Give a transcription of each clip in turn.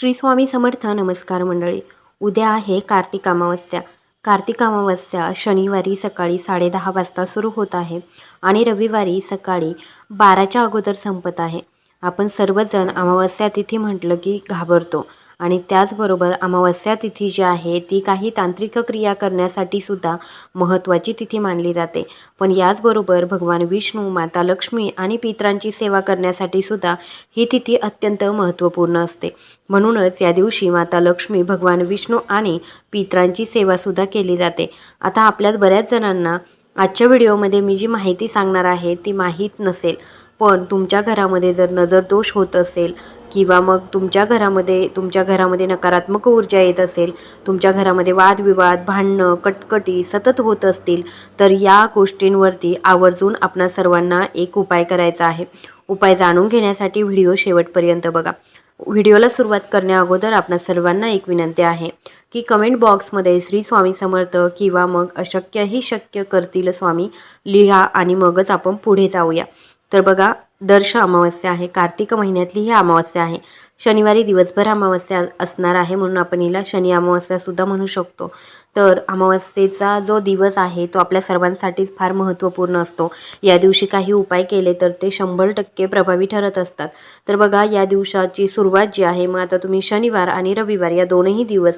श्री स्वामी समर्थ. नमस्कार मंडळी. उद्या आहे कार्तिक अमावस्या. कार्तिक अमावस्या शनिवारी सकाळी साडेदहा वाजता सुरू होत आहे आणि रविवारी सकाळी बाराच्या अगोदर संपत आहे. आपण सर्वजण अमावस्या तिथी म्हटलं की घाबरतो. आणि त्याचबरोबर अमावस्या तिथी जी आहे ती काही तांत्रिक क्रिया करण्यासाठी सुद्धा महत्त्वाची तिथी मानली जाते. पण याचबरोबर भगवान विष्णू माता लक्ष्मी आणि पितरांची सेवा करण्यासाठी सुद्धा ही तिथी अत्यंत महत्त्वपूर्ण असते. म्हणूनच या दिवशी माता लक्ष्मी भगवान विष्णू आणि पितरांची सेवासुद्धा केली जाते. आता आपल्यात बऱ्याच जणांना आजच्या व्हिडिओमध्ये मी जी माहिती सांगणार आहे ती माहीत नसेल. पण तुमच्या घरामध्ये जर नजर दोष होत असेल किंवा मग तुमच्या घरामध्ये तुमच्या घरामध्ये नकारात्मक ऊर्जा येत असेल तुमच्या घरामध्ये वादविवाद भांडणं कटकटी सतत होत असतील तर या गोष्टींवरती आवर्जून आपणा सर्वांना एक उपाय करायचा आहे. उपाय जाणून घेण्यासाठी व्हिडिओ शेवटपर्यंत बघा. व्हिडिओला सुरुवात करण्याअगोदर आपणा सर्वांना एक विनंती आहे की कमेंट बॉक्समध्ये श्री स्वामी समर्थ किंवा मग अशक्यही शक्य करतील स्वामी लिहा आणि मगच आपण पुढे जाऊया. तर बघा दर्श अमावस्या आहे. कार्तिक महिन्यातली ही अमावस्या आहे. शनिवारी दिवसभर अमावस्या असणार आहे म्हणून आपण हिला शनी अमावस्यासुद्धा म्हणू शकतो. तर अमावस्येचा जो दिवस आहे तो आपल्या सर्वांसाठीच फार महत्त्वपूर्ण असतो. या दिवशी काही उपाय केले तर ते शंभर टक्के प्रभावी ठरत असतात. तर बघा या दिवसाची सुरुवात जी आहे मग आता तुम्ही शनिवार आणि रविवार या दोनही दिवस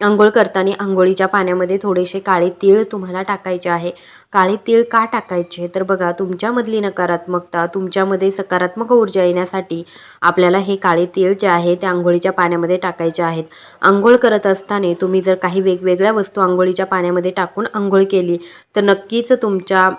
आंघोळ करताना आंघोळीच्या पाण्यामध्ये थोडेसे काळे तीळ तुम्हाला टाकायचे आहे. काळे तीळ का टाकायचे? तर बघा तुमच्यामधली नकारात्मकता तुमच्यामध्ये सकारात्मक ऊर्जा येण्यासाठी आपल्याला हे काळे तीळ जे आहे ते आंघोळीच्या पाण्यामध्ये टाकायचे आहेत. आंघोळ करत असताना तुम्ही जर काही वेगवेगळ्या वस्तू आंघोळीच्या पाण्यामध्ये टाकून आंघोळ केली तर नक्कीच तुमच्या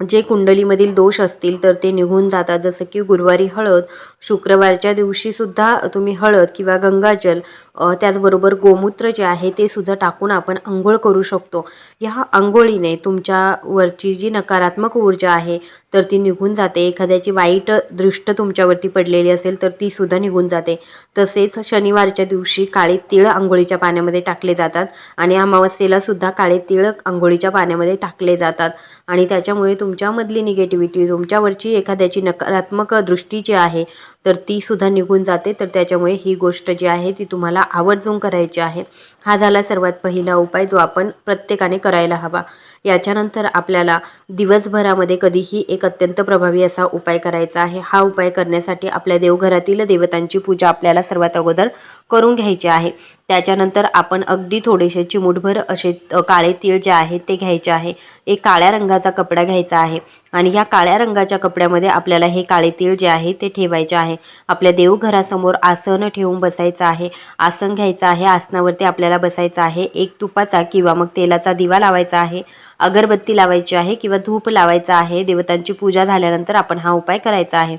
जे कुंडलीमधील दोष असतील तर ते निघून जातात. जसं की गुरुवारी हळद शुक्रवारच्या दिवशीसुद्धा तुम्ही हळद किंवा गंगाजल त्याचबरोबर गोमूत्र जे आहे ते सुद्धा टाकून आपण आंघोळ करू शकतो. ह्या आंघोळीने तुमच्यावरची जी नकारात्मक ऊर्जा आहे तर ती निघून जाते. एखाद्याची वाईट दृष्ट तुमच्यावरती पडलेली असेल तर ती सुद्धा निघून जाते. तसेच शनिवारच्या दिवशी काळे तिळ आंघोळीच्या पाण्यामध्ये टाकले जातात आणि अमावस्येला सुद्धा काळे तिळ आंघोळीच्या पाण्यामध्ये टाकले जातात. आणि त्याच्यामुळे तुमच्यामधली निगेटिव्हिटी तुमच्यावरची एखाद्याची नकारात्मक दृष्टी जी आहे तर ती सुद्धा निघून जाते. तर त्याच्यामुळे ही गोष्ट जी आहे ती तुम्हाला आवर्जून करायची आहे. हा झाला सर्वात पहिला उपाय जो आपण प्रत्येकाने करायला हवा. याच्यानंतर आपल्याला दिवसभरामध्ये कधीही एक अत्यंत प्रभावी असा उपाय करायचा आहे. हा उपाय करण्यासाठी आपल्या देवघरातील देवतांची पूजा आपल्याला सर्वात अगोदर करून घ्यायचे आहे. त्याच्यानंतर आपण अगदी थोडेसे चिमूटभर असे काळे तीळ जे आहेत ते घ्यायचे आहे. एक काळ्या रंगाचा कपडा घ्यायचा आहे. आणि ह्या काळ्या रंगाच्या कपड्यामध्ये आपल्याला हे काळे तीळ जे आहे ते ठेवायचे आहे. आपल्या देवघरासमोर आसन ठेवून बसायचं आहे. आसन घ्यायचं आहे. आसनावरती आपल्याला बसायचं आहे. एक तुपाचा किंवा मग तेलाचा दिवा लावायचा आहे. अगरबत्ती लावायची आहे किंवा धूप लावायचा आहे. देवतांची पूजा झाल्यानंतर आपण हा उपाय करायचा आहे.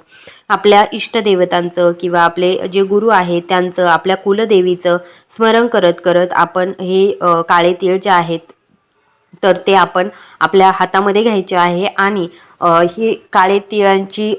आपल्या इष्टदेवतांचं किंवा आपले जे गुरु आहेत त्यांचं आपल्या कुलदेवीचं स्मरण करत करत आपण हे काळे तीळ जे आहेत तर ते आपण आपल्या हातामध्ये घ्यायचे आहे आणि ही काळे तिळांची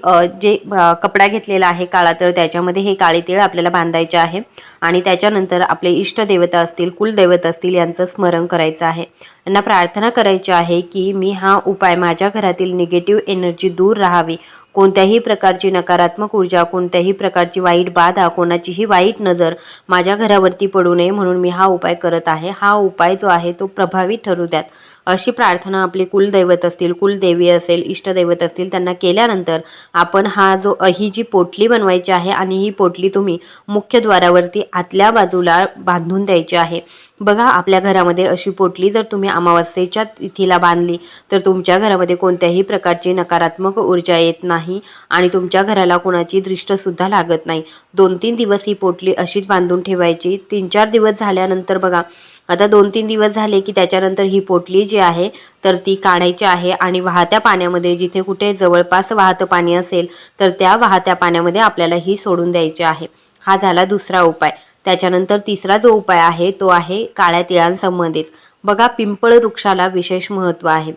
जे कपडा घेतलेला आहे काळा तर त्याच्यामध्ये हे काळे तिळ आपल्याला बांधायचे आहे आणि त्याच्यानंतर आपले इष्टदेवता असतील कुलदेवता असतील यांचं स्मरण करायचं आहे. त्यांना प्रार्थना करायची आहे की मी हा उपाय माझ्या घरातील निगेटिव्ह एनर्जी दूर राहावी. कोणत्याही प्रकारची नकारात्मक ऊर्जा कोणत्याही प्रकारची वाईट बाधा कोणाचीही वाईट नजर माझ्या घरावरती पडू नये म्हणून मी हा उपाय करत आहे. हा उपाय जो आहे तो प्रभावी ठरू द्यात. अशी प्रार्थना आपली कुलदैवत असतील कुलदेवी असेल इष्टदैवत असतील त्यांना केल्यानंतर आपण हा जो ही जी पोटली बनवायची आहे आणि ही पोटली तुम्ही मुख्यद्वारावरती आतल्या बाजूला बांधून द्यायची आहे. बघा आपल्या घरामध्ये अशी पोटली जर तुम्ही अमावस्येच्या तिथीला बांधली तर तुमच्या घरामध्ये कोणत्याही प्रकारची नकारात्मक ऊर्जा येत नाही आणि तुमच्या घराला कोणाची दृष्टसुद्धा लागत नाही. दोन तीन दिवस ही पोटली अशीच बांधून ठेवायची. तीन चार दिवस झाल्यानंतर बघा आता दोन तीन दिवस झाले की त्याच्यानंतर ही पोटली जी आहे तर ती काढायची आहे आणि वाहत्या पाण्यामध्ये जिथे कुठे जवळपास वाहतं पाणी असेल तर त्या वाहत्या पाण्यामध्ये आपल्याला ही सोडून द्यायची आहे. हा झाला दुसरा उपाय. त्याच्यानंतर तिसरा जो उपाय आहे तो आहे काळ्या तिळांसंबंधित. बघा पिंपळ वृक्षाला विशेष महत्त्व आहे.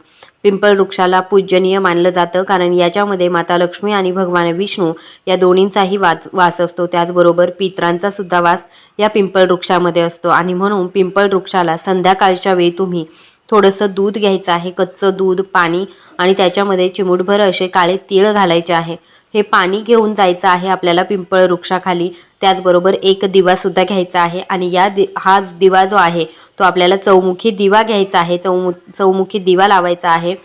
पिंपळ वृक्षाला पूजनीय मानलं जातं कारण याच्यामध्ये माता लक्ष्मी आणि भगवान विष्णू या दोन्हींचाही वास वास असतो. त्याचबरोबर पित्रांचा सुद्धा वास या पिंपळ वृक्षामध्ये असतो. आणि म्हणून पिंपळ वृक्षाला संध्याकाळच्या वेळी तुम्ही थोडंसं दूध घ्यायचं आहे कच्चं दूध पाणी आणि त्याच्यामध्ये चिमूटभर असे काळे तीळ घालायचे आहे. हे पाणी घेऊन जायचं आहे आपल्याला पिंपळ वृक्षाखाली. त्याचबरोबर एक दिवासुद्धा घ्यायचा आहे आणि या दि हा दिवा जो आहे तो आपल्याला चौमुखी दिवा घ्यायचा आहे. चौमु चौमुखी दिवा लावायचा आहे.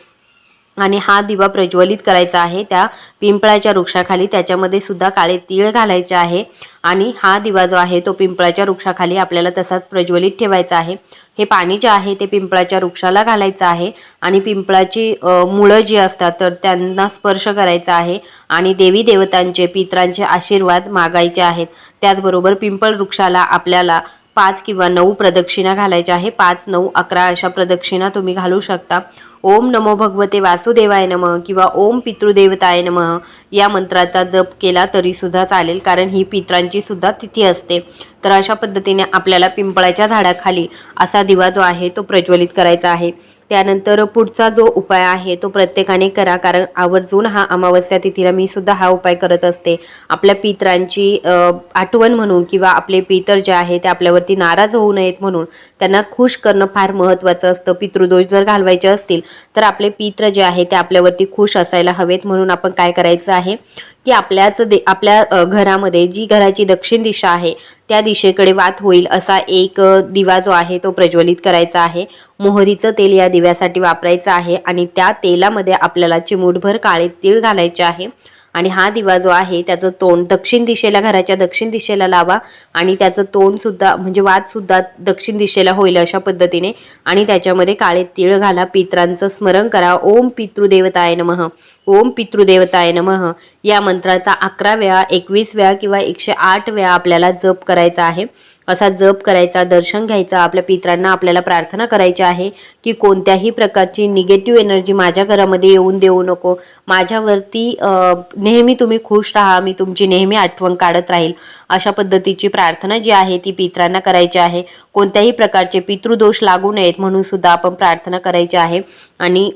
आणि हा दिवा प्रज्वलित करायचा आहे. त्या पिंपळाच्या वृक्षाखाली त्याच्यामध्ये सुद्धा काळे तीळ घालायचे आहे. आणि हा दिवा जो आहे तो पिंपळाच्या वृक्षाखाली आपल्याला तसाच प्रज्वलित ठेवायचा आहे. हे पाणी जे आहे ते पिंपळाच्या वृक्षाला घालायचं आहे. आणि पिंपळाची मुळं जी असतात तर त्यांना स्पर्श करायचा आहे. आणि देवी देवतांचे पित्रांचे आशीर्वाद मागायचे आहेत. त्याचबरोबर पिंपळ वृक्षाला आपल्याला पाच किंवा नऊ प्रदक्षिणा घालायच्या आहे. पाच नऊ अकरा अशा प्रदक्षिणा तुम्ही घालू शकता. ओम नमो भगवते वासुदेवाय नमः किंवा ओम पितृदेवताय नमः या मंत्राचा जप केला तरीसुद्धा चालेल कारण ही पित्रांची सुद्धा तिथी असते. तर अशा पद्धतीने आपल्याला पिंपळाच्या झाडाखाली असा दिवा जो आहे तो प्रज्वलित करायचा आहे. त्यानंतर पुढचा जो उपाय आहे तो प्रत्येकाने करा. कारण आवर्जून हा अमावस्या तिथीला मी सुद्धा हा उपाय करत असते. आपल्या पितरांची आठवण म्हणून किंवा आपले पितर जे आहे ते आपल्यावरती नाराज होऊ नयेत म्हणून त्यांना खुश करणं फार महत्त्वाचं असतं. पितृदोष जर घालवायचे असतील तर आपले पित्र जे आहे ते आपल्यावरती खुश असायला हवेत म्हणून आपण काय करायचं आहे? की आपल्याच दे आपल्या घरामध्ये जी घराची दक्षिण दिशा आहे त्या दिशेकडे वात होईल असा एक दिवा जो आहे तो प्रज्वलित करायचा आहे. मोहरीचं तेल या दिव्यासाठी वापरायचं आहे आणि त्या तेलामध्ये आपल्याला चिमूटभर काळे तीळ घालायचे आहे. आणि हा दिवा जो आहे त्याचं तोंड दक्षिण दिशेला घराच्या दक्षिण दिशेला लावा आणि त्याचं तोंडसुद्धा म्हणजे वादसुद्धा दक्षिण दिशेला होईल अशा पद्धतीने. आणि त्याच्यामध्ये काळे तीळ घाला पित्रांचं स्मरण करा. ओम पितृदेवताय नमः. ओम पितृदेवताय नमः. या मंत्राचा अकरा वेळा एकवीस वेळा किंवा एकशे आठ वेळा आपल्याला जप करायचा आहे. असा जप करायचा दर्शन घ्यायचा आपल्या पित्रांना आपल्याला प्रार्थना करायची आहे की कोणत्याही प्रकारची निगेटिव्ह एनर्जी माझ्या घरामध्ये येऊन देऊ नको. माझ्यावरती नेहमी तुम्ही खुश राहा मी तुमची नेहमी आठवण काढत राहील. अशा पद्धतीची प्रार्थना जी आहे ती पित्रांना करायची आहे. कोणत्याही प्रकारचे पितृदोष लागू नयेत म्हणून सुद्धा आपण प्रार्थना करायची आहे. आणि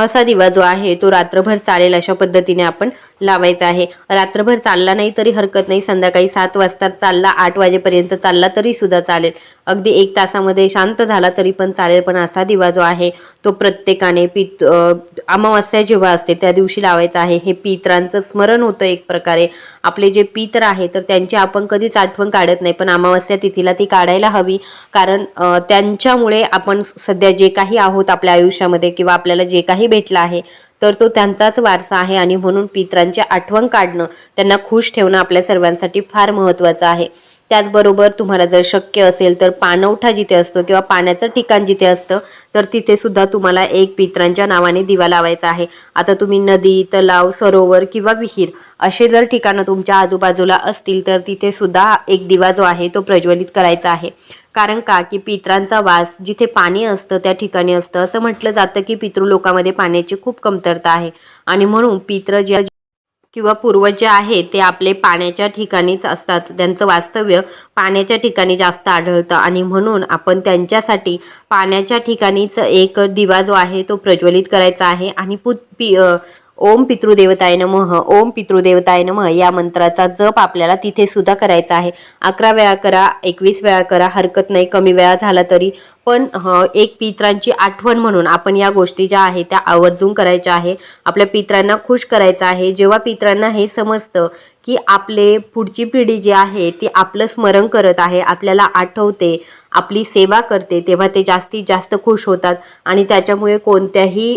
असा दिवा जो आहे तो रात्रभर चालेल अशा पद्धतीने आपण लावायचा आहे. रात्रभर चालला नाही तरी हरकत नाही. संध्याकाळी सात वाजता चालला आठ वाजेपर्यंत चालला तरी सुद्धा चालेल. अगदी एक तासामध्ये शांत झाला तरी पण चालेल. पण असा दिवा जो आहे तो प्रत्येकाने पित अमावस्या जेव्हा असते त्या दिवशी लावायचा आहे. हे पित्रांचं स्मरण होतं एक प्रकारे. आपले जे पितर आहे तर त्यांची आपण कधीच आठवण काढत नाही. पण अमावस्या तिथीला ती काढायला हवी. कारण त्यांच्यामुळे आपण सध्या जे काही आहोत आपल्या आयुष्यामध्ये किंवा आपल्याला जे काही भेटलं आहे तर तो त्यांचाच वारसा आहे. आणि म्हणून पित्रांची आठवण काढणं त्यांना खुश ठेवणं आपल्या सर्वांसाठी फार महत्त्वाचं आहे. त्याचबरोबर तुम्हाला जर शक्य असेल तर पाणवठा जिथे असतो किंवा पाण्याचं ठिकाण जिथे असतं तर तिथे सुद्धा तुम्हाला एक पित्रांच्या नावाने दिवा लावायचा आहे. आता तुम्ही नदी तलाव सरोवर किंवा विहीर असे जर ठिकाणं तुमच्या आजूबाजूला असतील तर तिथे सुद्धा एक दिवा जो आहे तो प्रज्वलित करायचा आहे. कारण का? की पित्रांचा वास जिथे पाणी असतं त्या ठिकाणी असतं. असं म्हटलं जातं की पितृलोकामध्ये पाण्याची खूप कमतरता आहे. आणि म्हणून पित्र ज्या किंवा पूर्वज जे आहे ते आपले पाण्याच्या ठिकाणीच असतात. त्यांचं वास्तव्य पाण्याच्या ठिकाणी जास्त आढळतं. आणि म्हणून आपण त्यांच्यासाठी पाण्याच्या ठिकाणीच एक दिवा जो आहे तो प्रज्वलित करायचा आहे. आणि पुत पि ओम पितृदेवताय नमः ओम पितृदेवताय नमः या मंत्राचा जप आपल्याला तिथे सुद्धा करायचा आहे. अकरा वेळा करा एकवीस वेळा करा हरकत नाही कमी वेळा झाला तरी पण एक पित्रांची आठवण म्हणून आपण या गोष्टी ज्या आहेत त्या आवर्जून करायच्या आहे. आपल्या पित्रांना खुश करायचं आहे. जेव्हा पित्रांना हे समजतं की आपले पुढची पिढी जी आहे ती आपलं स्मरण करत आहे आपल्याला आठवते आपली सेवा करते तेव्हा ते जास्तीत जास्त खुश होतात. आणि त्याच्यामुळे कोणत्याही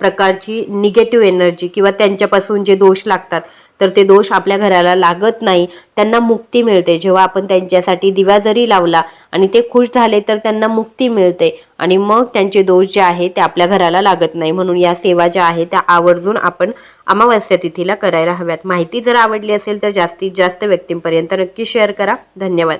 प्रकारची निगेटिव्ह एनर्जी किंवा त्यांच्यापासून जे दोष लागतात तर ते दोष आपल्या घराला लागत नाही. त्यांना मुक्ती मिळते. जेव्हा आपण त्यांच्यासाठी दिवा जरी लावला आणि ते खुश झाले तर त्यांना मुक्ती मिळते. आणि मग त्यांचे दोष जे आहे ते आपल्या घराला लागत नाही. म्हणून या सेवा ज्या आहे त्या आवर्जून आपण अमावस्या तिथीला करायला हव्यात. माहिती जर आवडली असेल तर जास्तीत जास्त व्यक्तींपर्यंत नक्की शेअर करा. धन्यवाद.